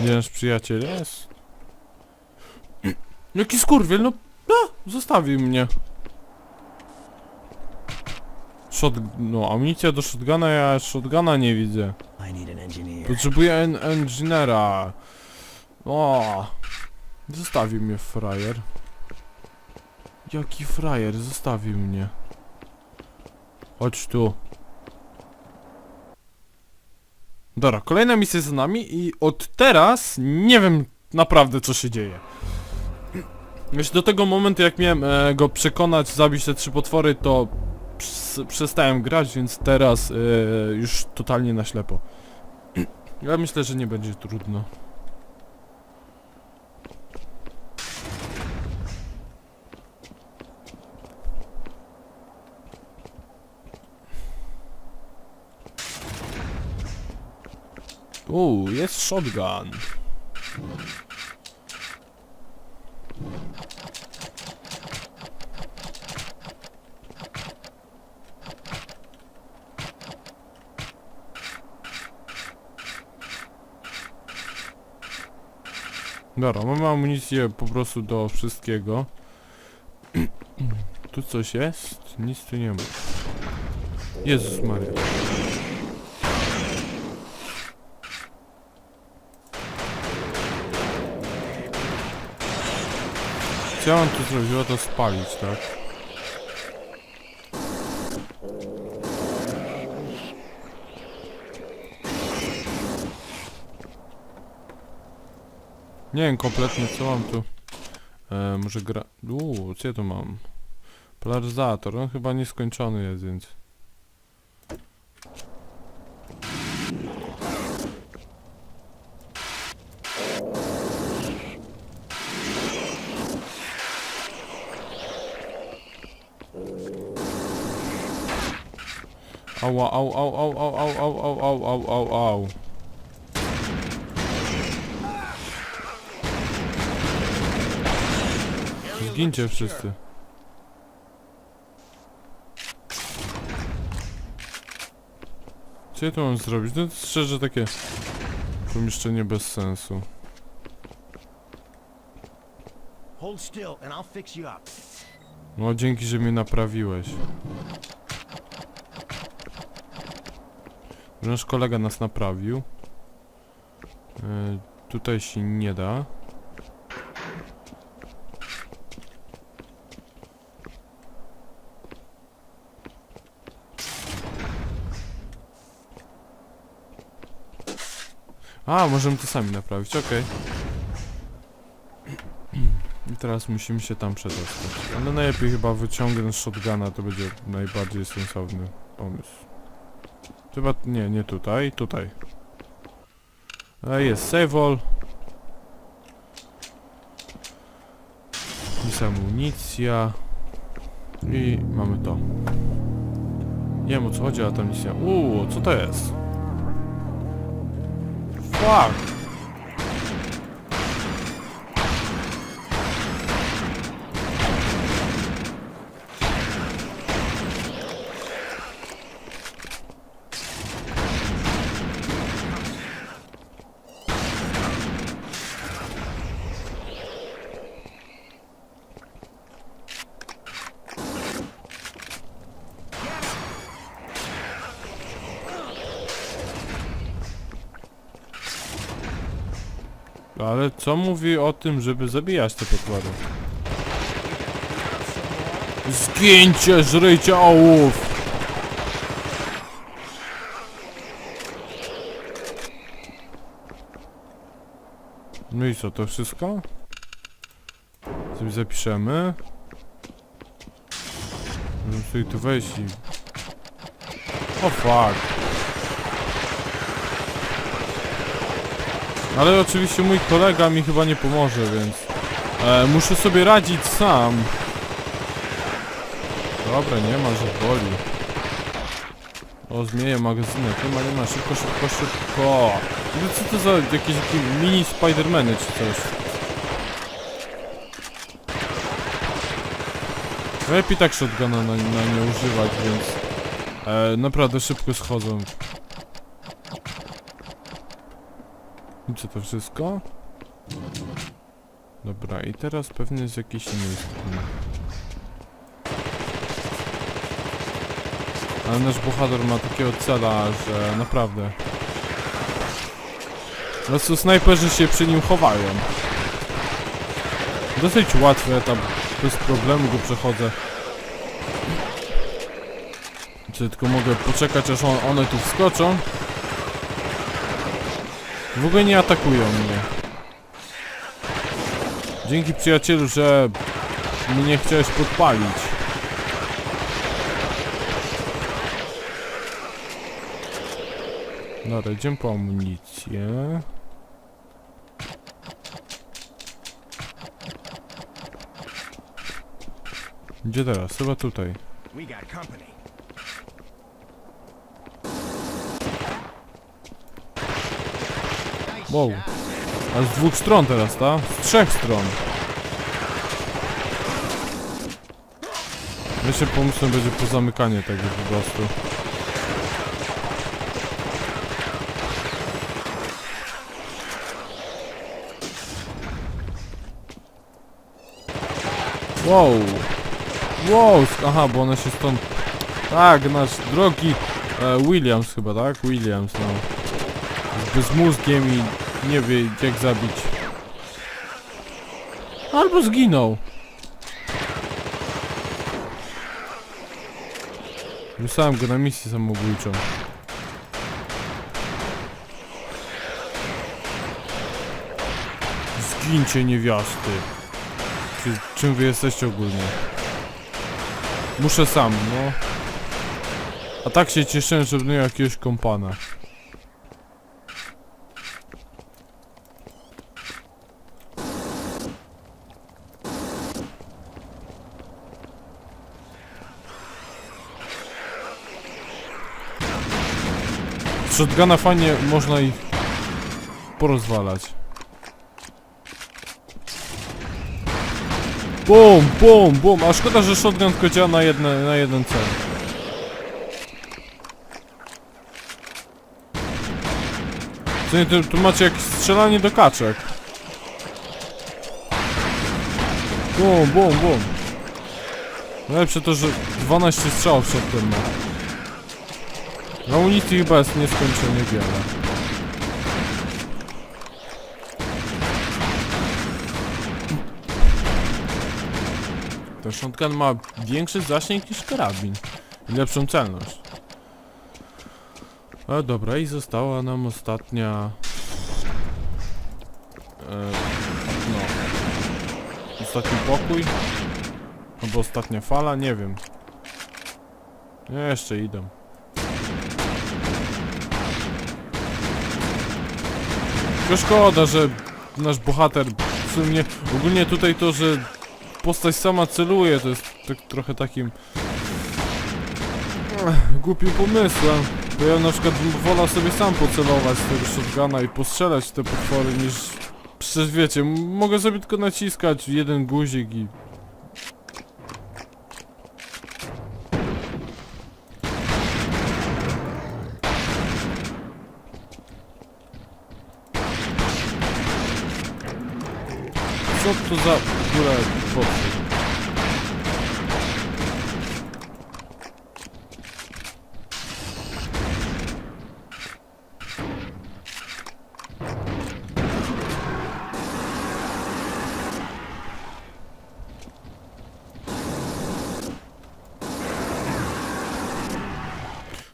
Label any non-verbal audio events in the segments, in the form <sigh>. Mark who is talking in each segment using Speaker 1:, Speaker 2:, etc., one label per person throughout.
Speaker 1: Gdzie nasz przyjaciel jest? Jaki skurwiel, no, no zostawił mnie. Shot, no, amunicja do shotguna, ja shotguna nie widzę. Potrzebuję en engineera. O, zostawił mnie frajer. Jaki frajer, zostawił mnie. Chodź tu. Dobra, kolejna misja za nami i od teraz nie wiem naprawdę co się dzieje. Już do tego momentu jak miałem e, go przekonać zabić te trzy potwory to przestałem grać, więc teraz e, już totalnie na ślepo. Ja myślę, że nie będzie trudno. Uuu, jest shotgun. Dobra, mamy amunicję po prostu do wszystkiego. <clears throat> tu coś jest? Nic tu nie ma. Jezus Maria. Mam tu zrobiło to spalić, tak? Nie wiem kompletnie co mam tu. E, może gra... Uuu, co ja tu mam? Polaryzator, on chyba nieskończony jest, więc... Ała, au, au, au, au, au, au, au, au, au, au, au. Zgincie wszyscy. Co ja tu mam zrobić? No szczerze takie pomieszczenie bez sensu. No dzięki, że mnie naprawiłeś. Nasz kolega nas naprawił. E, tutaj się nie da. A, możemy to sami naprawić, okej. I teraz musimy się tam przedostać. Ale najlepiej chyba wyciągnąć shotguna, to będzie najbardziej sensowny pomysł. Chyba, nie, nie tutaj, tutaj. A jest save all. Jest amunicja. I mamy to. Nie wiem o co chodzi, ale ta misja... Uuu, co to jest? Fuck! Ale co mówi o tym, żeby zabijać te potwory? Zgięcie, żryjcie ołów! No i co, to wszystko? Sobie zapiszemy. Możemy sobie tu wejść i... O fuck! Ale oczywiście mój kolega mi chyba nie pomoże, więc e, muszę sobie radzić sam. Dobra, nie ma, że boli. O, zmienię magazynek. Nie ma, nie ma. Szybko, szybko, szybko. No co to za jakieś takie mini Spidermany czy coś? Lepiej tak shotguna na, na nie używać, więc e, naprawdę szybko schodzą. I co to wszystko? Dobra, i teraz pewnie z jakiejś innej strony. Ale nasz bohater ma takiego cela, że naprawdę... Prostu snajperzy się przy nim chowają. Dosyć łatwy etap, bez problemu go przechodzę. Czy tylko mogę poczekać aż on, one tu wskoczą? W ogóle nie atakują mnie. Dzięki przyjacielu, że mnie chciałeś podpalić. Dobra, idziemy po amunicję. Gdzie teraz? Chyba tutaj. Wow. A z dwóch stron teraz, tak? Z trzech stron. Myślę, pomysłem będzie pozamykanie tego po prostu. Wow. Wow, aha, bo one się stąd... Tak, nasz drogi e, Williams chyba, tak? Williams, no. Jest bezmózgiem i nie wie jak zabić. Albo zginął. Wysłałem go na misję samobójczą. Zgincie niewiasty. Czy, czym wy jesteście ogólnie? Muszę sam, no. A tak się cieszyłem, że będę jakiegoś kompana. Shotguna fajnie można ich porozwalać. Bum, bum, bum. A szkoda, że shotgun tylko działa na, jedne, na jeden cel. Co nie, tu, tu macie jak strzelanie do kaczek. Bum, bum, bum. Najlepsze to, że 12 strzałów shotgun ma. Amunicji chyba jest nieskończenie wiele. To shotgun ma większy zasięg niż karabin. I lepszą celność. E, dobra, i została nam ostatnia... E, no. Ostatni pokój. Albo ostatnia fala, nie wiem. Nie, jeszcze idę. Tylko szkoda, że nasz bohater w sumie ogólnie tutaj to, że postać sama celuje, to jest tak trochę takim głupim pomysłem. Bo ja na przykład wolał sobie sam pocelować z tego shotguna i postrzelać te potwory niż przecież wiecie, mogę sobie tylko naciskać jeden guzik i Co to za w ogóle potwór?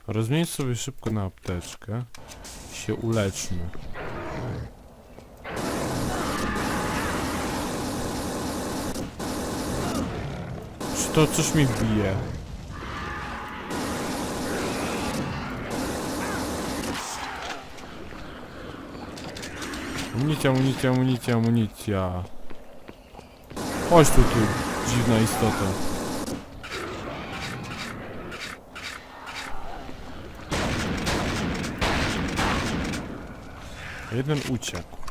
Speaker 1: Rozmień sobie szybko na apteczkę. Się uleczmy. To coś mi bije? Amunicja, amunicja, amunicja, amunicja. Chodź tu, dziwna istota. Jeden uciekł.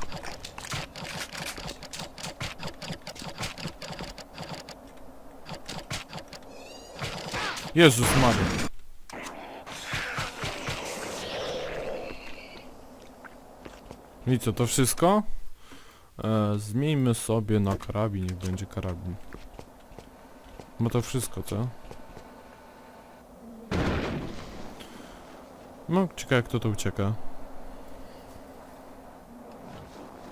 Speaker 1: Jezus Maria. I co, to wszystko? E, zmieńmy sobie na karabin, niech będzie karabin. Bo to wszystko, co? No, ciekawe kto to ucieka.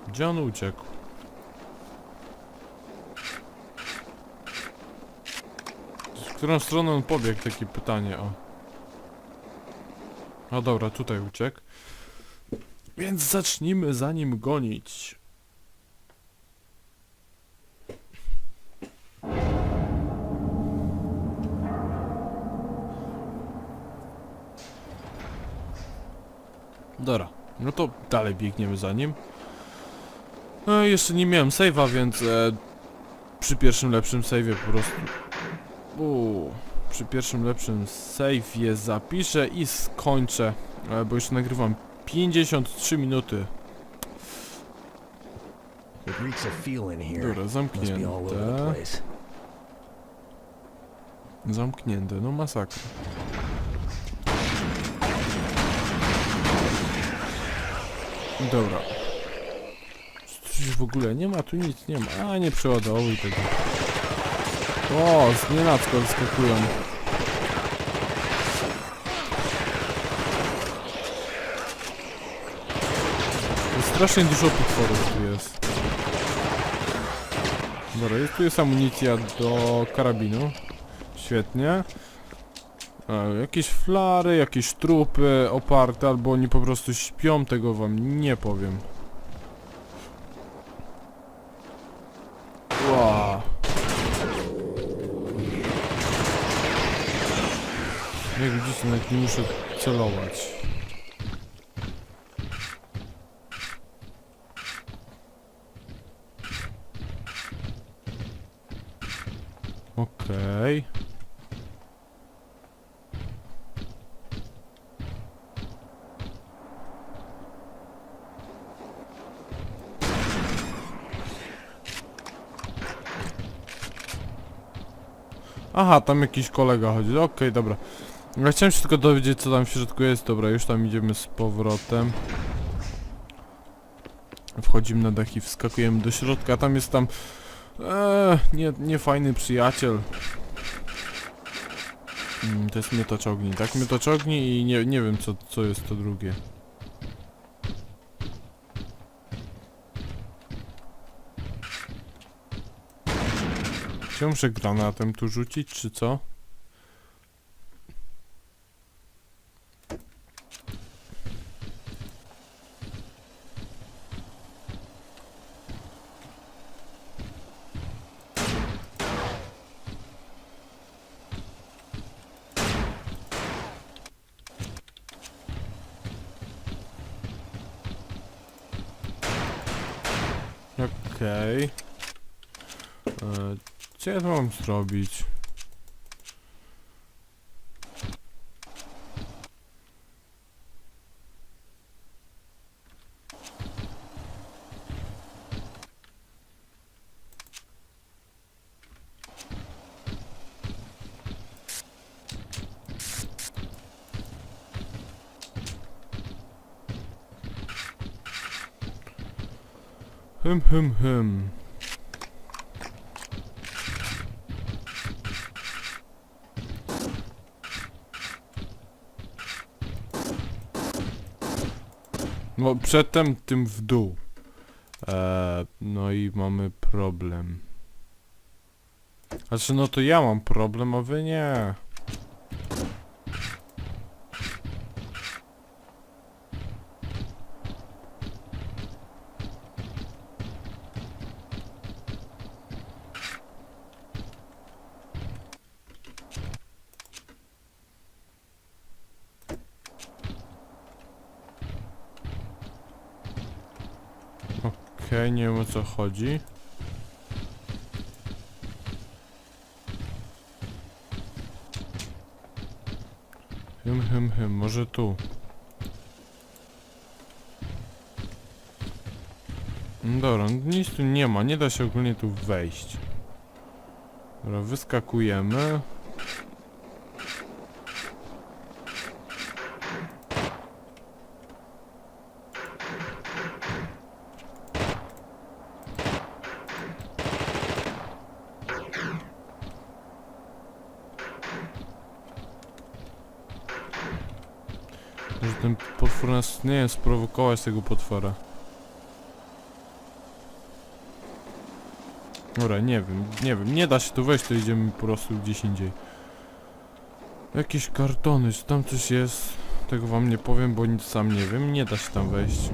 Speaker 1: Gdzie on uciekł? Którą stronę on pobiegł? Takie pytanie, o. No dobra, tutaj uciekł. Więc zacznijmy za nim gonić. Dobra, no to dalej biegniemy za nim. No jeszcze nie miałem save'a, więc e, przy pierwszym lepszym save'ie po prostu... Uuu, przy pierwszym lepszym save'ie zapiszę i skończę, e, bo już nagrywam 53 minuty. Dobra, zamknięte. Zamknięte, no masakra. Dobra. Już w ogóle nie ma, tu nic nie ma. A, nie przeładowuj tego. O, z nienacka wyskakują. Strasznie dużo potworów tu jest. Dobra, jest, tu jest amunicja do karabinu. Świetnie. E, jakieś flary, jakieś trupy oparte, albo oni po prostu śpią, tego wam nie powiem. Nawet nie muszę celować. Okej. Aha, tam jakiś kolega chodzi. Okej, dobra. Ja chciałem się tylko dowiedzieć, co tam w środku jest. Dobra, już tam idziemy z powrotem. Wchodzimy na dach i wskakujemy do środka. Tam jest tam... Eee, nie, niefajny przyjaciel. Mm, to jest miotacz ogni, tak? Miotacz ogni i nie, nie wiem, co, co jest to drugie. Czy muszę granatem tu rzucić, czy co? Okej. E, Co ja tu mam zrobić? Hym, hym, hym. No przedtem tym w dół. Eee, no i mamy problem. Znaczy no to ja mam problem, a wy nie. Okej, nie wiem o co chodzi. Hym, hym, hym, może tu. No Dobra, nic tu nie ma, nie da się ogólnie tu wejść. Dobra, wyskakujemy. Może ten potwór nas, nie wiem, sprowokować tego potwora. Dobra, nie wiem, nie wiem, nie da się tu wejść, to idziemy po prostu gdzieś indziej. Jakieś kartony, czy tam coś jest? Tego wam nie powiem, bo nic sam nie wiem, nie da się tam wejść.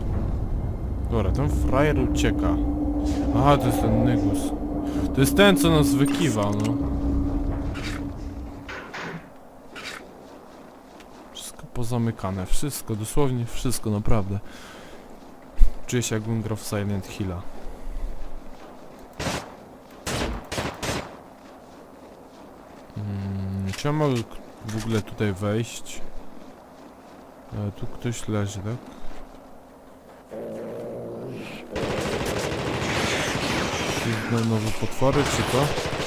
Speaker 1: Dobra, ten frajer ucieka. Aha, to jest ten Nygus. To jest ten, co nas wykiwał, no. Wszystko pozamykane, wszystko, dosłownie wszystko, naprawdę. Czuję się jakbym grał w Silent Hilla. Mm, czy ja mogę w ogóle tutaj wejść? E, tu ktoś leży, tak? No- nowe potwory, czy to?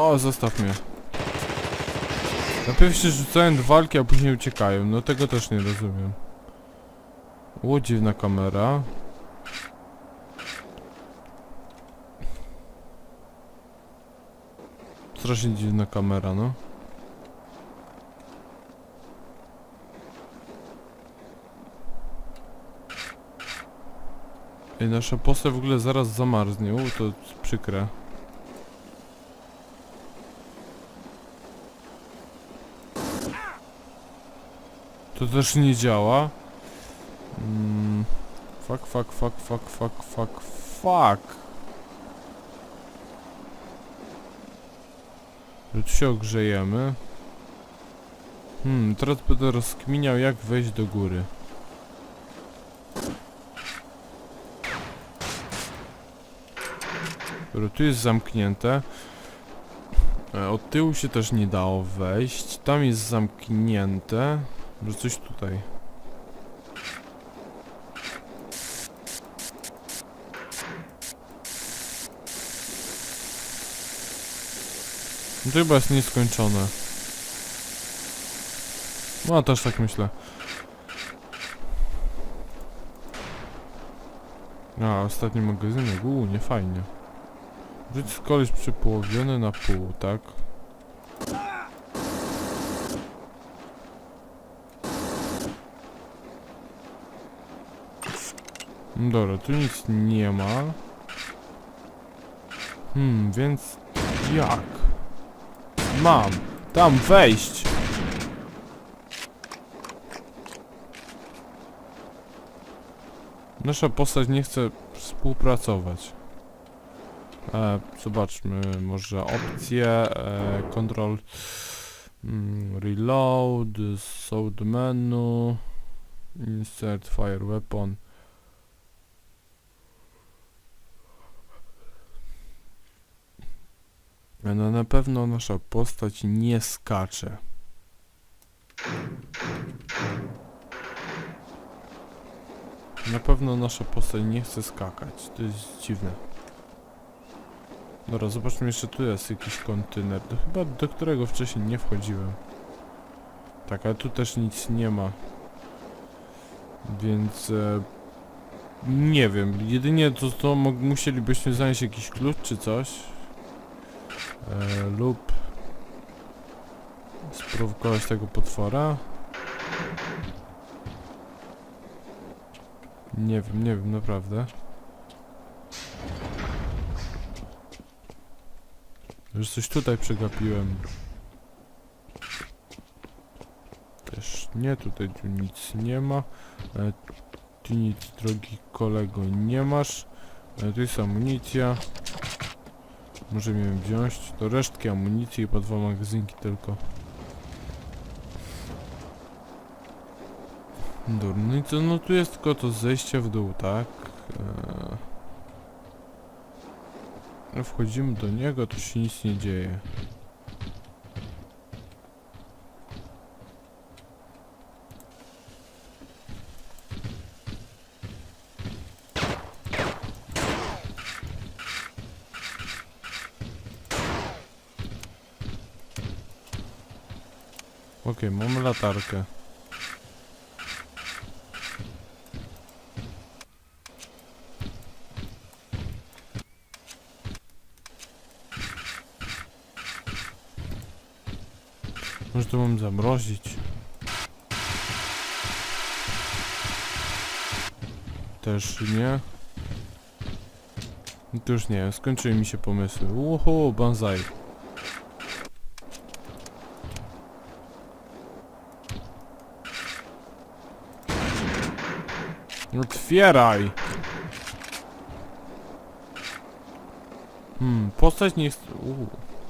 Speaker 1: O, zostaw mnie. Najpierw się rzucają do walki, a później uciekają. No tego też nie rozumiem. O, dziwna kamera. Strasznie dziwna kamera, no. Ej, nasza postać w ogóle zaraz zamarznie. U, to przykre. To też nie działa. Mm, fuck, fuck, fuck, fuck, fuck, fuck, fuck. Tu się ogrzejemy. Hmm, teraz będę rozkminiał jak wejść do góry. Dobra, tu jest zamknięte. E, Od tyłu się też nie dało wejść. Tam jest zamknięte. Może coś tutaj. No to chyba jest nieskończone. No też tak myślę. A, ostatni magazynek, uuu, nie fajnie. Rzuć koleś przypołowiony na pół, tak? Dobra, tu nic nie ma. Hmm, więc jak? Mam! Tam wejść! Nasza postać nie chce współpracować. E, zobaczmy, może opcje, e, control, mm, reload, sound menu, insert fire weapon. No na pewno nasza postać nie skacze. Na pewno nasza postać nie chce skakać. To jest dziwne. Dobra, zobaczmy jeszcze tu jest jakiś kontener. To chyba do którego wcześniej nie wchodziłem. Tak, ale tu też nic nie ma. Więc... E, nie wiem, jedynie to, to musielibyśmy znaleźć jakiś klucz czy coś. E, lub... Sprowokować tego potwora. Nie wiem, nie wiem, naprawdę. Już coś tutaj przegapiłem. Też nie, tutaj tu nic nie ma. E, ty nic, drogi kolego, nie masz. E, tu jest amunicja. Możemy ją wziąć. To resztki amunicji, po dwa magazynki tylko. Dobra, no i co, no tu jest tylko to zejście w dół, tak? Eee... Wchodzimy do niego, to się nic nie dzieje. Okej, mamy latarkę. Może to mam zamrozić. Też nie. No To już nie, skończyły mi się pomysły. Uhu, banzai. Otwieraj! Hmm, postać nie. Uu.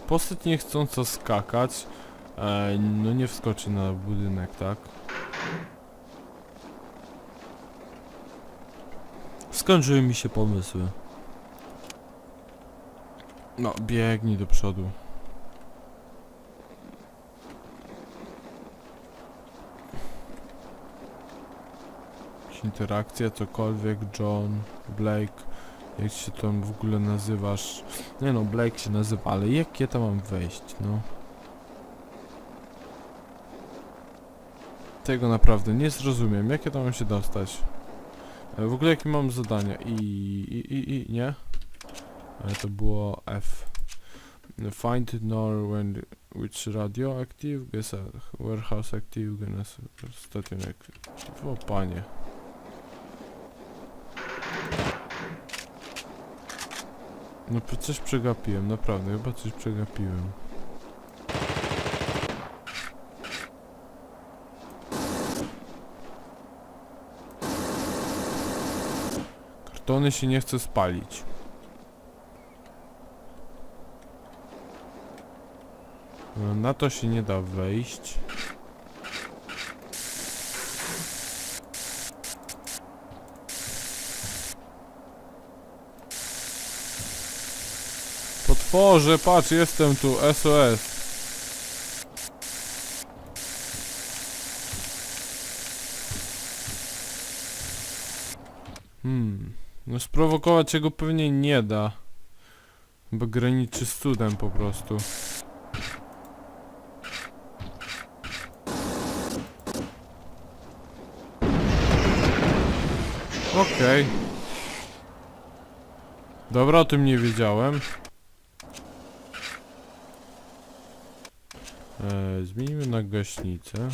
Speaker 1: Postać nie chcąca skakać. E, no nie wskoczy na budynek, tak? Skończyły mi się pomysły. No, biegnij do przodu. Interakcja, cokolwiek, John, Blake, jak się tam w ogóle nazywasz? Nie no, Blake się nazywa, ale jak ja tam mam wejść, no? Tego naprawdę nie zrozumiem, jak ja tam mam się dostać? E, W ogóle jakie mam zadania? I, i, i, i, nie? E, To było F. Find nor when which radio active, guess warehouse active, guess station active. O panie. No coś przegapiłem, naprawdę, chyba coś przegapiłem. Kartony się nie chce spalić. No, Na to się nie da wejść. Potworze, patrz, jestem tu, SOS. Hmm, no sprowokować się go pewnie nie da. Bo graniczy z cudem po prostu. Okej. Dobra, o tym nie wiedziałem. Zmienimy na gaśnicę.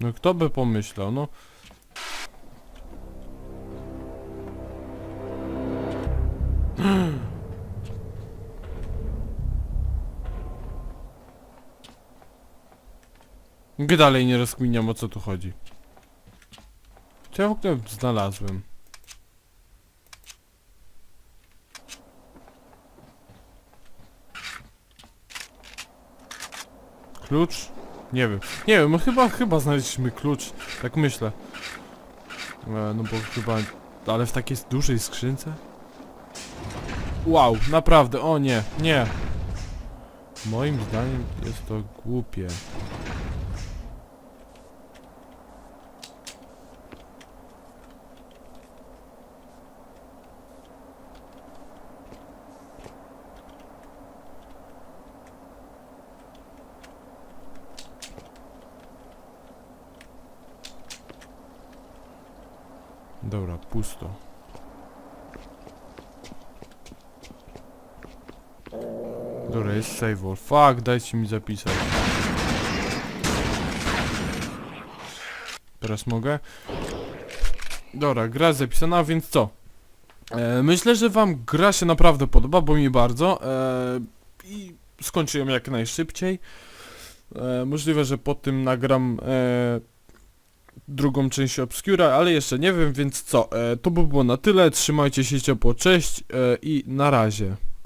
Speaker 1: No kto by pomyślał, no. Nigdy dalej nie rozkminiam o co tu chodzi. Co ja w ogóle znalazłem? Klucz? Nie wiem. Nie wiem, no chyba, chyba znaleźliśmy klucz. Tak myślę. E, no bo chyba... Ale w takiej dużej skrzynce? Wow, naprawdę, o nie, nie. Moim zdaniem jest to głupie. Dobra, pusto. Dobra, jest save all. Fuck, dajcie mi zapisać. Teraz mogę? Dobra, gra zapisana, więc co? E, myślę, że wam gra się naprawdę podoba, bo mi bardzo. E, I skończę ją jak najszybciej. E, możliwe, że po tym nagram e, drugą część Obscura, ale jeszcze nie wiem, więc co? E, to by było na tyle. Trzymajcie się ciepło, cześć e, i na razie.